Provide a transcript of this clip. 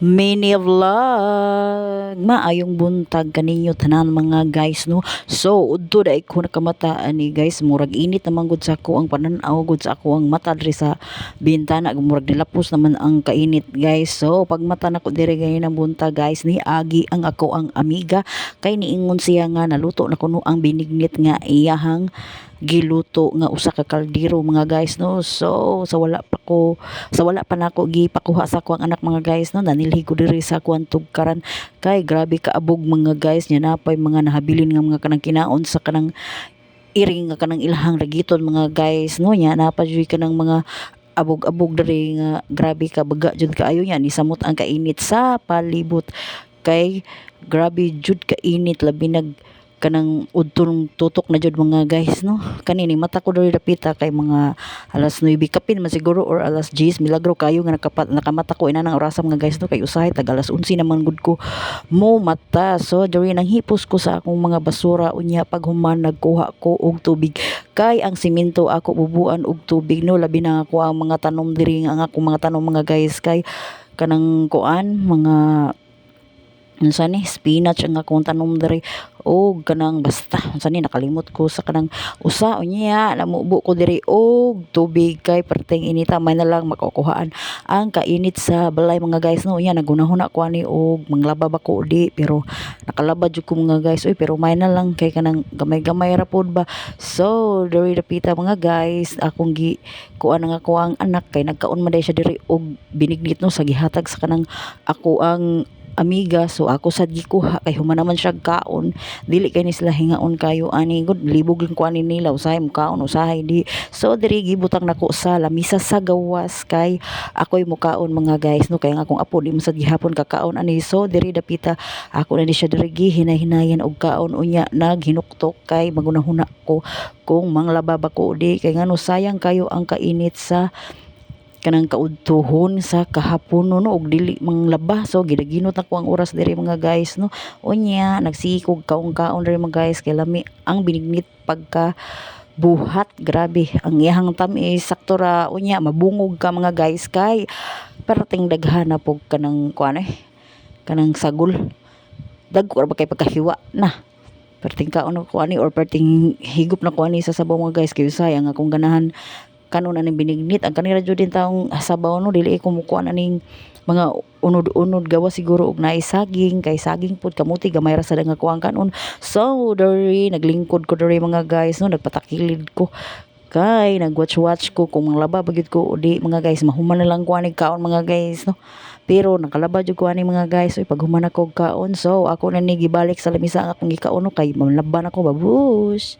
mini vlog maayong buntag kaninyo tanan mga guys no? So udto dai ko nakamataan ni guys. Murag init naman gud sa ako ang pananaw gud sa ako ang mata diri sa bintana. Murag nilapos naman ang kainit guys. So pag mata nako diri gayon ang buntag guys ni agi ang ako ang amiga. Kay niingon siya nga naluto na kuno ang binignit nga iyahang giluto nga usa ka kaldero mga guys no? So sa wala pa ko sa wala pa nako gipakuha sa ako ang anak mga guys no? Nanilhi ko diri sa kuan tugkaran. Kay grabe kaabog mga guys nya napay mga nahabilin nga mga kanang kinaon sa kanang iring nga kanang ilahang ragiton mga guys no? Nya napadyoy kanang mga abog-abog diri nga grabe ka baga jud kaayo nya ni samot ang kainit sa palibot. Kay grabe jud ka init labi nag kanang udtong tutok na jud mga guys no? Kanini mata ko diri dapita kay mga alas 9 kapin man siguro or alas 10 milagro kayo nga nakapat nakamata ko ina nang orasa mga guys no? Kay usahay tag alas 11 naman gud ko mo mata. So diri nang hipos ko sa akong mga basura. Unya pag human nagkuha ko og tubig. Kay ang simento ako bubuan og tubig no? Labi na ako ang mga tanom diri ang akong mga tanom mga guys. Kay kanang kuan mga unsa ni spinach ang akong tanom diri. Og kanang basta. Unsa ni nakalimot ko sa kanang usa. Unya namubo ko diri. Og tubig kay perteng inita may na lang makukuhaan ang kainit sa balay mga guys no? Unya nagunahuna ko ani og manglaba ba ko di? Pero nakalaba jud ko mga guys. Oy pero may na lang kay kanang gamay-gamay ra pod ba? So diri dapita mga guys akong gi kuan nga ko ang anak. Kay nagkaon man siya diri og binignit no? Sa gihatag sa kanang ako ang amiga so ako sad gikuha kay human naman siya kaon. Dili kay ni sila hingaon kayo ani gud libog lang kuanin nila usahay mo kaon usahay di. So diri gibutang nako sa lamisa sa gawas kay ako'y mukaon mga guys no kay nga akong apo di mo sad gihapon kakaon ani. So diri dapita ako na ni siya diri gihinay-hinayan og kaon unya naghinuktok kay magunahuna ko kung manglaba ba ko di. Kay ngano sayang kayo ang kainit sa kanang kaudtuhon sa kahapon no, og dili manglaba so gidaginot na ko ang oras diri mga guys no. Unya nagsikog kaong-kaon diri mga guys kay lami ang binignit pagka buhat grabe ang iyahang tamis sakto ra. Unya mabungog ka mga guys kay perting daghan na pog kanang kuan eh kanang sagol. Dagko ra ba kay pagkahiwa na? Perting kaon na kuani or perting higop na kuani sa sabaw mga guys kay sayang akong ganahan kanon aning binignit. Ang kanira jud din taong sabaw no? Dili ko mukuan aning mga unod-unod gawa siguro og naay saging kay saging pud kamuti gamay ra sa nga kuang kanon. So diri naglingkod ko diri mga guys no? Nagpatakilid ko. Kay nagwatch-watch ko kung manglaba bagid ko. Di mga guys mahuman na lang aning kaon mga guys no? Pero nakalaba jud ko ani mga guys oy pag human ako kaon. So ako na ni gibalik sa lamisa ang akong gikaon no? Kay manlaban ako babush